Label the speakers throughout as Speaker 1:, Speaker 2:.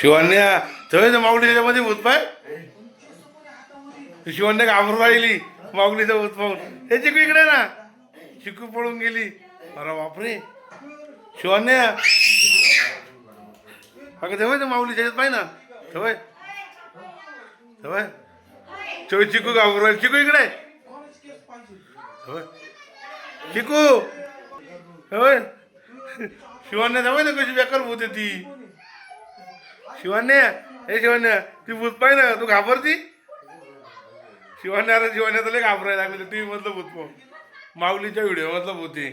Speaker 1: शिवण्या तर माऊली त्याच्यामध्ये भूत पाय? शिवण्या घाबरून राहिली माऊलीचं भूत पाहून. हे चिकू इकडे ना. चिकू पळून गेली. अरे बापरे. शिवण्या अगं तेव्हा ते माऊली त्याच्यात पाय ना. तेव्हा तेव्हा चो चिकू घाबरून राहिली. चिकू इकडे. तेव्हा चिकू. होय शिवान्या जाऊ ना कशी बेकार भूत आहे ती. शिवान्या हे शिवान्या ती भूत पाय ना तू घाबरती? शिवान्या अरे शिवान्या तर लय घाबरायला लागले टी व्ही मधलं भूत पाहून. माऊलीच्या व्हिडिओ मधलं भूत आहे.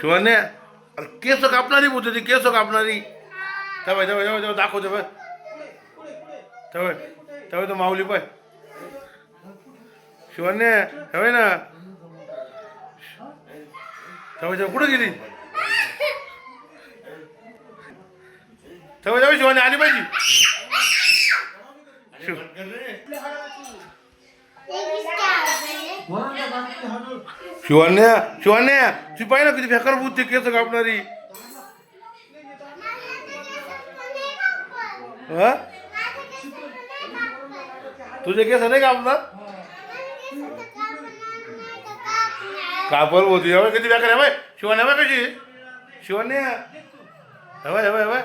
Speaker 1: शिवान्या अरे केस कापणारी भूत होती केस कापणारी. तवय तवय तेव्हा तेव्हा दाखव तवय तवय तवय तो माऊली पाय. शिवान्या हवय ना तेव्हा जाऊ कुठं गेली? तेव्हा जाऊ शिवानी आली पाहिजे. शिव. शिवान्या शिवण्या ती पाहिजे ना किती बेकार बुद्ध ते केस कापणारी. हा? तुझे केस नाही कापणार? कापल होती. हवय किती बेकार हवय. शिवण्या हवय कशी शिवण्या हवाय हवं आहे हवय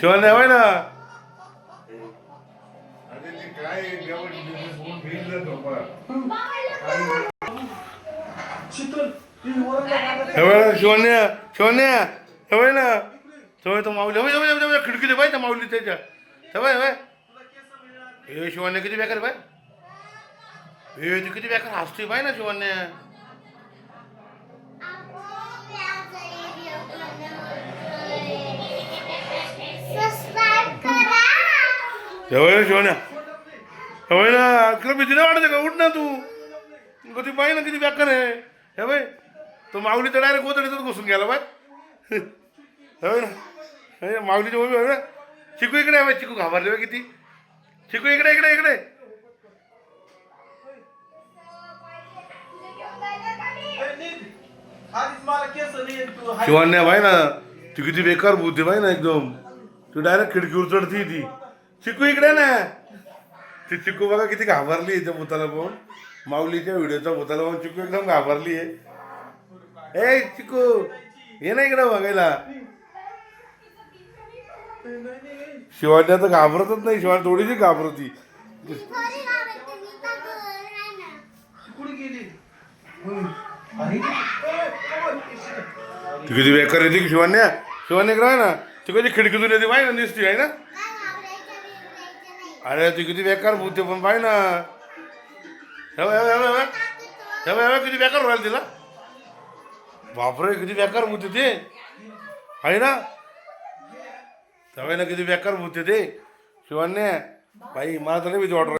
Speaker 1: शिवण्या हवय ना शिवण्या शिवण्या हवय ना? हवय तो माऊली. हवय हवय हवय बाय त्या माऊली त्याच्या सवय हवय. हे शिवण्या किती बेकार बाय हे ती किती बेकार हसते पाय ना शिवण्या
Speaker 2: सबस्क्राईब करा
Speaker 1: हवय ना शिवण्या हवय ना तुला भीती नाही वाटते का? उठ ना तू. कधी पाय ना किती बेकार आहे. हे बाय तो माऊली तर डायरेक्ट गोदडीतच घुसून गेला बाय. हवय ना माऊलीची मम्मी ना. चिकू इकडे आहे चिकू घाबरले बाय किती. चिकू इकडे इकडे इकडे. शिवण्या भाई ना ती किती बेकार बुद्धी भाई ना एकदम. तू डायरेक्ट खिडकीवर चढती ती. चिकू इकडे ना. ती चिकू बघा किती घाबरली त्या भूताला पाहून. माऊलीच्या व्हिडिओच्या भूताला पाहून चिकू एकदम घाबरली आहे. ए चिकू ये ना इकडे बघायला. शिवान्या तर घाबरतच नाही शिवान्या थोडीशी घाबरती. ती किती बेकार येते की शिवान्या? शिवान्या राह ना? ती कधी खिडकीतून येते पाहिजे ना दिसती आहे ना? अरे ती किती बेकार भूत पण पाय ना. हवं किती बेकार व्हायला तिला. बापरे किती बेकार भूत ते. आहे ना? हवय ना किती बेकार भूत ते. शिवान्या बाई मला तर नाही भीती वाटत